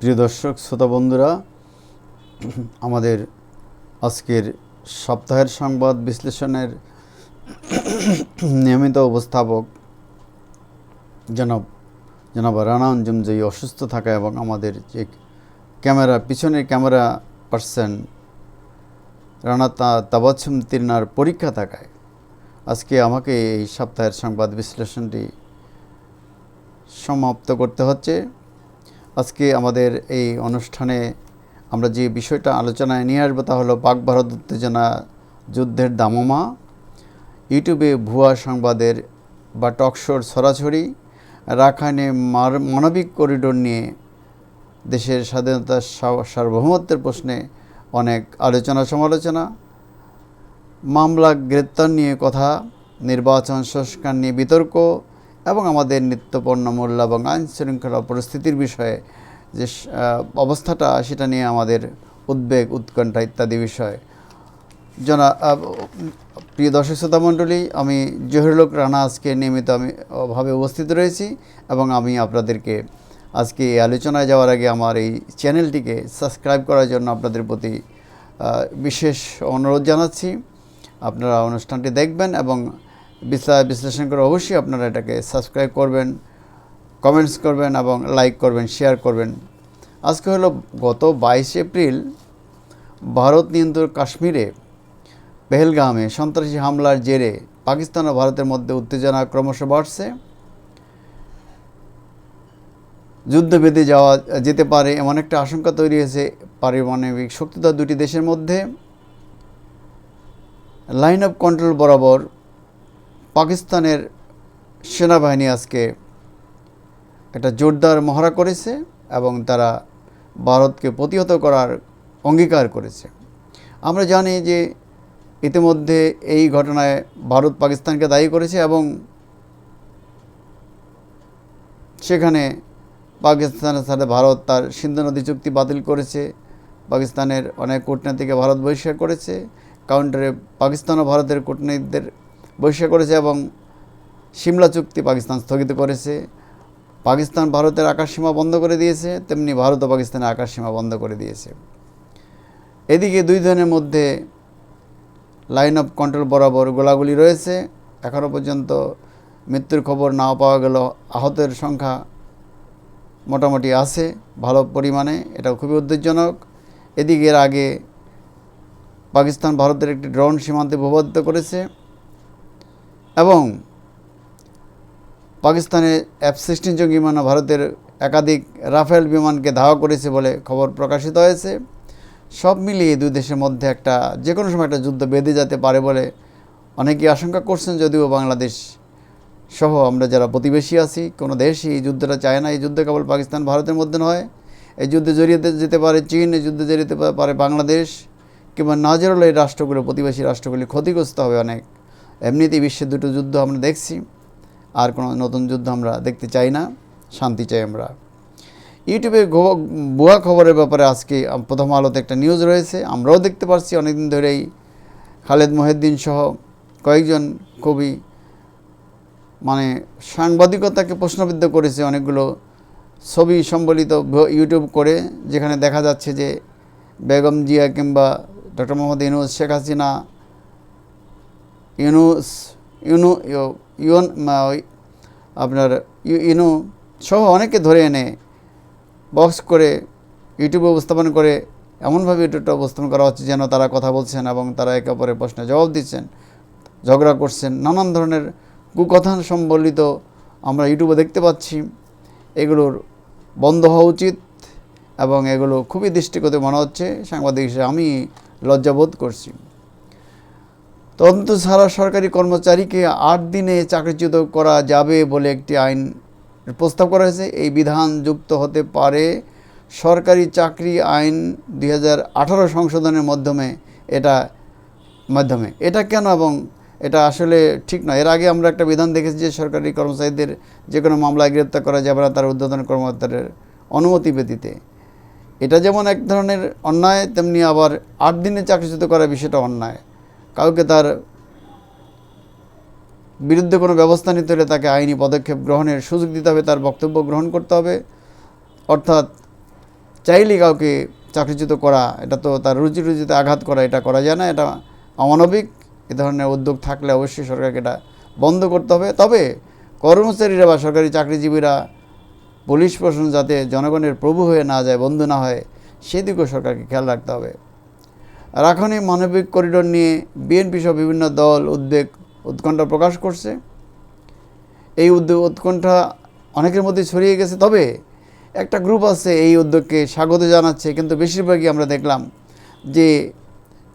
প্রিয় দর্শক, শ্রোতা বন্ধুরা, আমাদের আজকের সপ্তাহের সংবাদ বিশ্লেষণের নিয়মিত উপস্থাপক জনাব জনাব রানা অঞ্জুমজয়ী অসুস্থ থাকা এবং আমাদের যে ক্যামেরা, পিছনের ক্যামেরা পার্সন রানা তা তাবাচ্ছুম তিরনার পরীক্ষা থাকায় আজকে আমাকে এই সপ্তাহের সংবাদ বিশ্লেষণটি সমাপ্ত করতে হচ্ছে। আজকে আমাদের এই অনুষ্ঠানে আমরা যে বিষয়টা আলোচনায় নিয়ে আসব তা হলো পাক ভারত উত্তেজনা যুদ্ধের দামমা। ইউটিউবে ভুয়া সংবাদের বা টকশোর ছড়াছড়ি রাখাইনে মানবিক করিডোর নিয়ে দেশের স্বাধীনতার সার- সার্বভৌমত্বের প্রশ্নে অনেক আলোচনা সমালোচনা, মামলা, গ্রেপ্তার নিয়ে কথা, নির্বাচন সংস্কার নিয়ে বিতর্ক এবং আমাদের নিত্যপণ্য মূল্য এবং আইন শৃঙ্খলা পরিস্থিতির বিষয়ে যে অবস্থাটা, সেটা নিয়ে আমাদের উদ্বেগ, উৎকণ্ঠা ইত্যাদি বিষয়। জনা প্রিয় দর্শক শ্রোতা মণ্ডলী, আমি জহিরুলক রানা আজকে নিয়মিত আমি ভাবে উপস্থিত রয়েছি এবং আমি আপনাদেরকে আজকে এই আলোচনায় যাওয়ার আগে আমার এই চ্যানেলটিকে সাবস্ক্রাইব করার জন্য আপনাদের প্রতি বিশেষ অনুরোধ জানাচ্ছি। আপনারা অনুষ্ঠানটি দেখবেন এবং বিশ্লেষণ বিশ্লেষণ করে অবশ্যই আপনারা এটাকে সাবস্ক্রাইব করবেন কমেন্টস করবেন এবং লাইক করবেন শেয়ার করবেন। আজকে হলো গত বাইশ এপ্রিল, ভারত নিয়ন্ত্রিত কাশ্মীরে পেহেলগামে সন্ত্রাসী হামলার জেরে পাকিস্তান ও ভারতের মধ্যে উত্তেজনা ক্রমশ বাড়ছে। যুদ্ধ বেঁধে যাওয়া যেতে পারে এমন একটা আশঙ্কা তৈরি হয়েছে পারমাণবিক শক্তিধর দুটি দেশের মধ্যে। লাইন অফ কন্ট্রোল বরাবর পাকিস্তানের সেনাবাহিনী আজকে একটা জোরদার মহড়া করেছে এবং তারা ভারতকে প্রতিহত করার অঙ্গীকার করেছে। আমরা জানি যে ইতিমধ্যে এই ঘটনায় ভারত পাকিস্তানকে দায়ী করেছে এবং সেখানে পাকিস্তানের সাথে ভারত তার সিন্ধু নদী চুক্তি বাতিল করেছে, পাকিস্তানের অনেক কূটনীতিকে ভারত বহিষ্কার করেছে কাউন্টারে পাকিস্তান ও ভারতের কূটনীতিকদের বহিষ্কার করেছে এবং সিমলা চুক্তি পাকিস্তান স্থগিত করেছে। পাকিস্তান ভারতের আকাশসীমা বন্ধ করে দিয়েছে, তেমনি ভারত ও পাকিস্তানের আকাশসীমা বন্ধ করে দিয়েছে। এদিকে দুই ধরনের মধ্যে লাইন অফ কন্ট্রোল বরাবর গোলাগুলি রয়েছে। এখনও পর্যন্ত মৃত্যুর খবর না পাওয়া গেল আহতের সংখ্যা মোটামুটি আছে, ভালো পরিমাণে এটা খুবই উদ্বেগজনক। এদিকে এর আগে পাকিস্তান ভারতের একটি ড্রোন সীমান্তে ভূপাতিত করেছে। এবং পাকিস্তানের এফ সিক্সটিন জঙ্গি বিমান ভারতের একাধিক রাফেল বিমানকে ধাওয়া করেছে বলে খবর প্রকাশিত হয়েছে। সব মিলিয়ে দুই দেশের মধ্যে একটা যে কোনো সময় একটা যুদ্ধ বেঁধে যেতে পারে বলে অনেকেই আশঙ্কা করছেন, যদিও বাংলাদেশ সহ আমরা যারা প্রতিবেশী আছি, কোনো দেশই এই যুদ্ধটা চায় না। এই যুদ্ধ কেবল পাকিস্তান ভারতের মধ্যে নয়, এই যুদ্ধে জড়িয়ে যেতে পারে চীন, এই যুদ্ধে জড়িয়ে যেতে পারে বাংলাদেশ কিংবা নাজরুল এই রাষ্ট্রগুলো, প্রতিবেশী রাষ্ট্রগুলি ক্ষতিগ্রস্ত হবে অনেক। এমনিতেই বিশ্বের দুটো যুদ্ধ আমরা দেখছি, আর কোনো নতুন যুদ্ধ আমরা দেখতে চাই না, শান্তি চাই আমরা। ইউটিউবে ভুয়া খবরের ব্যাপারে আজকে প্রথম আলোতে একটা নিউজ রয়েছে, আমরাও দেখতে পাচ্ছি অনেকদিন ধরেই। খালেদ মহিউদ্দিন সহ কয়েকজন কবি মানে সাংবাদিকতাকে প্রশ্নবিদ্ধ করেছে অনেকগুলো ছবি সম্বলিত ইউটিউব করে, যেখানে দেখা যাচ্ছে যে বেগম জিয়া কিংবা ডক্টর মোহাম্মদ ইউনুস, শেখ হাসিনা ইউনু, ইউ- ইউন ওই আপনার ইউ- ইনু সহ অনেকে ধরে এনে বক্স করে ইউটিউবে উপস্থাপন করে এমনভাবে ইউটিউবটা উপস্থাপন করা হচ্ছে যেন তারা কথা বলছেন এবং তারা একে অপরের প্রশ্নে জবাব দিচ্ছেন, ঝগড়া করছেন, নানান ধরনের কুকথান সম্বলিত আমরা ইউটিউবে দেখতে পাচ্ছি। এগুলোর বন্ধ হওয়া উচিত এবং এগুলো খুবই দৃষ্টিগত মনে হচ্ছে। সাংবাদিক হিসেবে আমি লজ্জাবোধ করছি। তদন্ত ছাড়া সরকারি কর্মচারীকে আট দিনে চাকরিচ্যুত করা যাবে বলে একটি আইন প্রস্তাব করা হয়েছে। এই বিধান যুক্ত হতে পারে সরকারি চাকরি আইন দুই হাজার আঠারো সংশোধনের মাধ্যমে, এটা মাধ্যমে। এটা কেন এবং এটা আসলে ঠিক নয়। এর আগে আমরা একটা বিধান দেখেছি যে সরকারি কর্মচারীদের যে কোনো মামলায় গ্রেপ্তার করা যাবে না তার উদ্বোধন কর্মকর্তাদের অনুমতি ব্যতীতে। এটা যেমন এক ধরনের অন্যায়, তেমনি আবার আট দিনে চাকরিচ্যুত করা বিষয়টা অন্যায়। কাউকে তার বিরুদ্ধে কোনো ব্যবস্থা নিতে হলে তাকে আইনি পদক্ষেপ গ্রহণের সুযোগ দিতে হবে, তার বক্তব্য গ্রহণ করতে হবে। অর্থাৎ চাইলেই কাউকে চাকরিচ্যুত করা, এটা তো তার রুচি রুচিতে আঘাত করা, এটা করা যায় না, এটা অমানবিক। এ ধরনের উদ্যোগ থাকলে অবশ্যই সরকারকে এটা বন্ধ করতে হবে। তবে কর্মচারীরা বা সরকারি চাকরিজীবীরা পুলিশ প্রশাসন যাতে জনগণের প্রভু হয়ে না যায়, বন্ধু না হয় সেদিকেও সরকারকে খেয়াল রাখতে হবে। এই মানবিক করিডোর নিয়ে বিএনপি সহ বিভিন্ন দল উদ্বেগ উৎকণ্ঠা প্রকাশ করছে। এই উদ্যোগ উৎকণ্ঠা অনেকের মধ্যে ছড়িয়ে গেছে, তবে একটা গ্রুপ আছে এই উদ্যোগকে স্বাগত জানাচ্ছে, কিন্তু বেশিরভাগই আমরা দেখলাম যে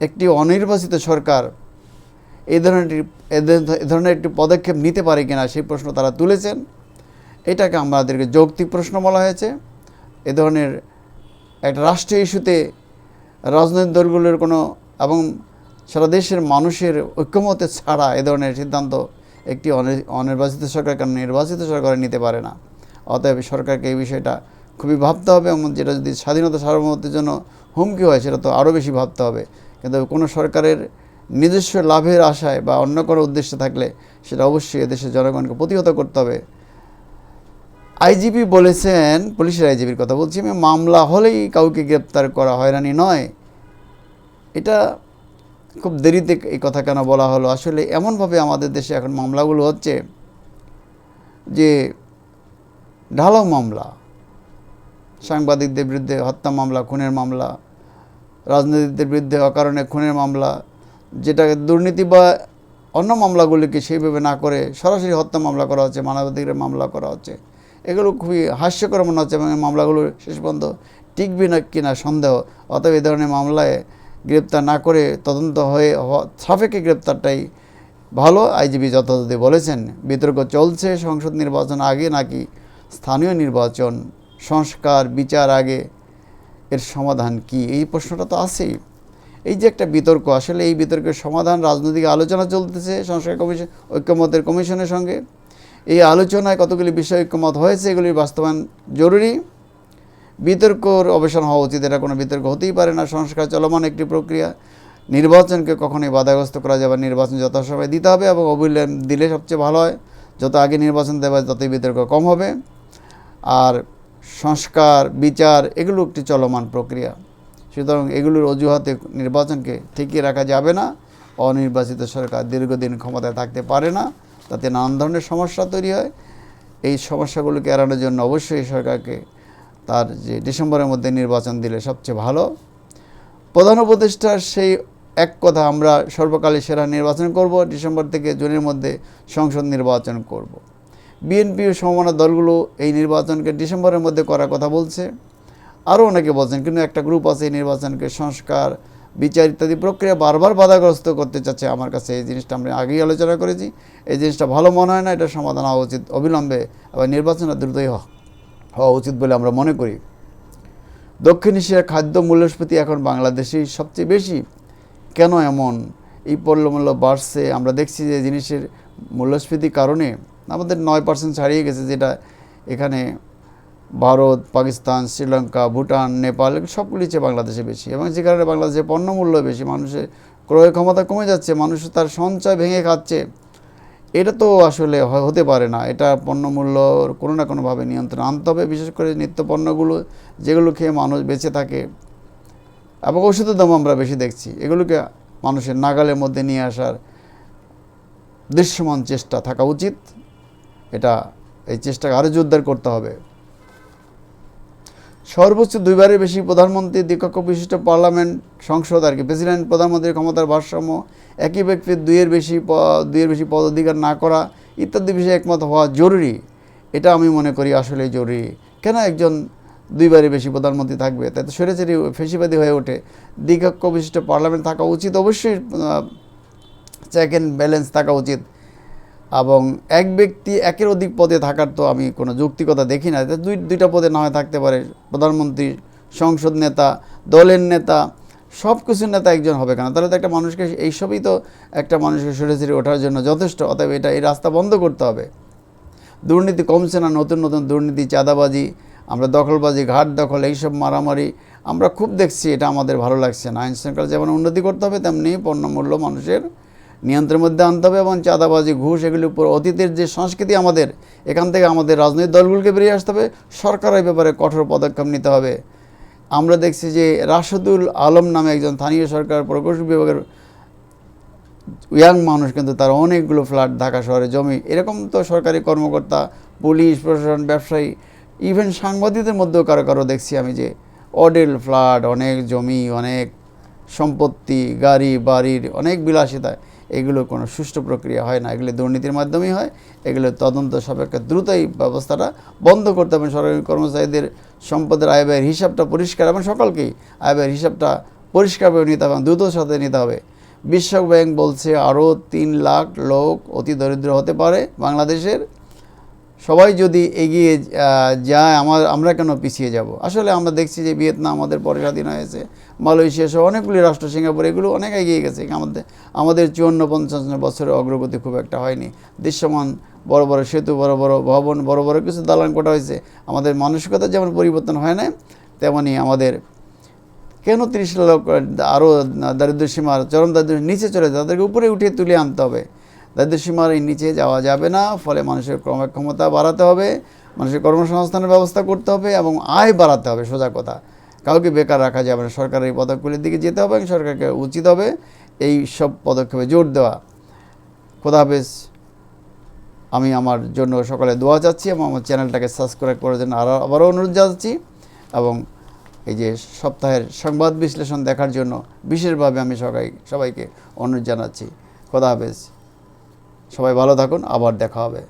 একটি অনির্বাচিত সরকার এই ধরনের এ ধরনের একটি পদক্ষেপ নিতে পারে কিনা সেই প্রশ্ন তারা তুলেছেন। এটাকে আমাদেরকে যৌক্তিক প্রশ্ন বলা হয়েছে। এ ধরনের একটা রাষ্ট্রীয় ইস্যুতে রাজনৈতিক দলগুলোর কোনো এবং সারা দেশের মানুষের ঐক্যমতে ছাড়া এ ধরনের সিদ্ধান্ত একটি অনির্বাচিত সরকার কারণ নির্বাচিত সরকার নিতে পারে না? অতএব সরকারকে এই বিষয়টা খুবই ভাবতে হবে এবং যেটা যদি স্বাধীনতা সার্বভৌমত্বের জন্য হুমকি হয় সেটা তো আরও বেশি ভাবতে হবে। কিন্তু কোনো সরকারের নিজস্ব লাভের আশায় বা অন্য কোনো উদ্দেশ্যে থাকলে সেটা অবশ্যই এদেশের জনগণকে প্রতিহত করতে হবে। আইজিপি বলেছেন, পুলিশের আইজিপির কথা বলছি আমি, মামলা হলেই কাউকে গ্রেপ্তার করা হয়রানি নয়। এটা খুব দেরিতে এই কথা কেন বলা হলো? আসলে এমনভাবে আমাদের দেশে এখন মামলাগুলো হচ্ছে যে ঢালাও মামলা, সাংবাদিকদের বিরুদ্ধে হত্যা মামলা, খুনের মামলা, রাজনীতিকদের বিরুদ্ধে অকারণে খুনের মামলা, যেটা দুর্নীতি বা অন্য মামলাগুলিকে সেইভাবে না করে সরাসরি হত্যা মামলা করা হচ্ছে, মানবাধিকারের মামলা করা হচ্ছে। এগুলো খুবই হাস্যকর মনে হচ্ছে এবং মামলাগুলো শেষ পর্যন্ত টিকবে না কিনা সন্দেহ। অতএব এই ধরনের মামলায় গ্রেপ্তার না করে তদন্ত হয়ে সাপেক্ষে গ্রেপ্তারটাই ভালো। আইজিবি যথাযথ বলেছেন, বিতর্ক চলছে, সংসদ নির্বাচন আগে নাকি স্থানীয় নির্বাচন, সংস্কার, বিচার আগে, এর সমাধান কি? এই প্রশ্নটা তো আছেই। এই যে একটা বিতর্ক, আসলে এই বিতর্কের সমাধান রাজনৈতিক আলোচনা চলতেছে, সংস্কার কমিশন, ঐক্যমতের কমিশনের সঙ্গে। এই আলোচনায় কতগুলি বিষয় ঐক্যমত হয়েছে, এগুলির বাস্তবায়ন জরুরি। বিতর্কর অবসান হওয়া উচিত, এটা কোনো বিতর্ক হতেই পারে না। সংস্কার চলমান একটি প্রক্রিয়া, নির্বাচনকে কখনোই বাধাগ্রস্ত করা যাবে নির্বাচন যথাসময়ে দিতে হবে এবং অবিলম্ব দিলে সবচেয়ে ভালো হয়, যত আগে নির্বাচন দেওয়া ততই বিতর্ক কম হবে। আর সংস্কার, বিচার, এগুলো একটি চলমান প্রক্রিয়া। সুতরাং এগুলোর অজুহাতে নির্বাচনকে ঠেকিয়ে রাখা যাবে না। অনির্বাচিত সরকার দীর্ঘদিন ক্ষমতায় থাকতে পারে না। তাতে নানান ধরনের সমস্যা তৈরি হয়। এই সমস্যাগুলোকে এড়ানোর জন্য অবশ্যই সরকারকে তার যে ডিসেম্বরের মধ্যে নির্বাচন দিলে সবচেয়ে ভালো। প্রধান উপদেষ্টার সেই এক কথা, আমরা সর্বকালের সেরা নির্বাচন করব, ডিসেম্বর থেকে জুনের মধ্যে সংসদ নির্বাচন করব। বিএনপি ও সমমনা দলগুলো এই নির্বাচনকে ডিসেম্বরের মধ্যে করার কথা বলছে। আরও অনেকে বলছেন, কিন্তু একটা গ্রুপ আছে এই নির্বাচনকে সংস্কার বিচার ইত্যাদি প্রক্রিয়া বারবার বাধাগ্রস্ত করতে চাচ্ছে আমার কাছে। এই জিনিসটা আমরা আগেই আলোচনা করেছি। এই জিনিসটা ভালো মনে হয় না, এটা সমাধান হওয়া উচিত অবিলম্বে আবার নির্বাচনটা দ্রুতই হওয়া উচিত বলে আমরা মনে করি। দক্ষিণ এশিয়ার খাদ্য মূল্যস্ফীতি এখন বাংলাদেশেই সবচেয়ে বেশি। কেন এমন? এই পণ্যমূল্য বাড়ছে। আমরা দেখছি যে জিনিসের মূল্যস্ফীতির কারণে আমাদের নয় পার্সেন্ট ছাড়িয়ে গেছে যেটা এখানে ভারত, পাকিস্তান, শ্রীলঙ্কা, ভুটান, নেপাল সবগুলি চেয়ে বাংলাদেশে বেশি। এবং যে কারণে বাংলাদেশে পণ্য মূল্য বেশি, মানুষের ক্রয় ক্ষমতা কমে যাচ্ছে, মানুষ তার সঞ্চয় ভেঙে খাচ্ছে। এটা তো আসলে হতে পারে না। এটা পণ্য মূল্য কোনো না কোনোভাবে নিয়ন্ত্রণ আনতে হবে, বিশেষ করে নিত্য পণ্যগুলো যেগুলো খেয়ে মানুষ বেঁচে থাকে। এবং ওষুধের দাম আমরা বেশি দেখছি। এগুলোকে মানুষের নাগালের মধ্যে নিয়ে আসার দৃশ্যমান চেষ্টা থাকা উচিত। এটা, এই চেষ্টাকে আরও জোরদার করতে হবে। সর্বোচ্চ দুইবারের বেশি প্রধানমন্ত্রী দ্বিকক্ষ বিশিষ্ট পার্লামেন্ট সংসদ আর কি। প্রেসিডেন্ট, প্রধানমন্ত্রীর ক্ষমতার ভারসাম্য, একই ব্যক্তির দুইয়ের বেশি দুইয়ের বেশি পদ অধিকার না করা ইত্যাদি বিষয়ে একমত হওয়া জরুরি। এটা আমি মনে করি আসলে জরুরি। কেন একজন দুইবারের বেশি প্রধানমন্ত্রী থাকবে? তাই তো সরেচেরি ফেসিবাদী হয়ে ওঠে। দ্বিকক্ষ বিশিষ্ট পার্লামেন্ট থাকা উচিত অবশ্যই চেক অ্যান্ড ব্যালেন্স থাকা উচিত। এবং এক ব্যক্তি একের অধিক পদে থাকার তো আমি কোনো যৌক্তিকতা দেখি না। দুই দুইটা পদে না হয় থাকতে পারে। প্রধানমন্ত্রী, সংসদ নেতা, দলের নেতা সব কিছুর নেতা একজন হবে কেন? তাহলে তো একটা মানুষকে এইসবই তো একটা মানুষকে সরে সরে ওঠার জন্য যথেষ্ট। অতএব এটা এই রাস্তা বন্ধ করতে হবে। দুর্নীতি কমছে না, নতুন নতুন দুর্নীতি, চাঁদাবাজি, আমরা দখলবাজি, ঘাট দখল, এইসব মারামারি আমরা খুব দেখছি। এটা আমাদের ভালো লাগছে না। আইন শৃঙ্খলা যেমন উন্নতি করতে হবে, তেমনি পণ্যমূল্য মানুষের নিয়ন্ত্রণের মধ্যে আনতে হবে এবং চাঁদাবাজি, ঘুষ এগুলির উপর অতীতের যে সংস্কৃতি আমাদের, এখান থেকে আমাদের রাজনৈতিক দলগুলোকে বেরিয়ে আসতে হবে সরকার এই ব্যাপারে কঠোর পদক্ষেপ নিতে হবে। আমরা দেখছি যে রাশেদুল আলম নামে একজন স্থানীয় সরকার প্রকৌশল বিভাগের ইয়াং মানুষ কিন্তু তার অনেকগুলো ফ্ল্যাট ঢাকা শহরে জমি। এরকম তো সরকারি কর্মকর্তা, পুলিশ, প্রশাসন, ব্যবসায়ী ইভেন সাংবাদিকদের মধ্যেও কারও কারও দেখছি আমি যে অডেল ফ্ল্যাট, অনেক জমি, অনেক সম্পত্তি, গাড়ি, বাড়ির অনেক বিলাসিতা। এগুলো কোনো সুষ্ঠু প্রক্রিয়া হয় না। এগুলো দুর্নীতির মাধ্যমেই হয়। এগুলো তদন্ত সাপেক্ষে দ্রুতই ব্যবস্থাটা বন্ধ করতে হবে। সরকারি কর্মচারীদের সম্পদের আয় ব্যয়ের হিসাবটা পরিষ্কার এবং সকলকেই আয় ব্যয়ের হিসাবটা পরিষ্কারভাবে নিতে হবে দ্রুত সাথে নিতে হবে। বিশ্ব ব্যাংক বলছে আরও তিন লাখ লোক অতি দরিদ্র হতে পারে বাংলাদেশের। সবাই যদি এগিয়ে যায়, আমার, আমরা কেন পিছিয়ে যাব? আসলে আমরা দেখছি যে ভিয়েতনাম আমাদের পরে স্বাধীন হয়েছে, মালয়েশিয়া সহ অনেকগুলি রাষ্ট্র, সিঙ্গাপুর, এগুলো অনেক এগিয়ে গেছে। আমাদের আমাদের চুয়ান্ন পঞ্চাশ বছরের অগ্রগতি খুব একটা হয়নি। দৃশ্যমান বড় বড় সেতু, বড় বড় ভবন, বড় বড় কিছু দালান কোটা হয়েছে। আমাদের মানসিকতা যেমন পরিবর্তন হয় না তেমনি আমাদের কেন তিরিশ লোক আরও দারিদ্র সীমার চরম দারিদ্র নিচে চলে তাদেরকে উপরে উঠিয়ে তুলে আনতে হবে। দারিদ্র সীমার এই নিচে যাওয়া যাবে না, ফলে মানুষের ক্রমে ক্ষমতা বাড়াতে হবে, মানুষের কর্মসংস্থানের ব্যবস্থা করতে হবে এবং আয় বাড়াতে হবে, সোজা কথা। কাউকে বেকার রাখা যাবে না, সরকারের এই পদক্ষেপের দিকে যেতে হবে এবং সরকারকে উচিত হবে এই সব পদক্ষেপে জোর দেওয়া। খোদা হাফেজ। আমি আমার জন্য সকালে দোয়া চাচ্ছি এবং আমার চ্যানেলটাকে সাবস্ক্রাইব করার জন্য আরও আবারও অনুরোধ জানাচ্ছি এবং এই যে সপ্তাহের সংবাদ বিশ্লেষণ দেখার জন্য বিশেষভাবে আমি সবাই, সবাইকে অনুরোধ জানাচ্ছি। খোদা হাফেজ। সবাই ভালো থাকুন আবার দেখা হবে।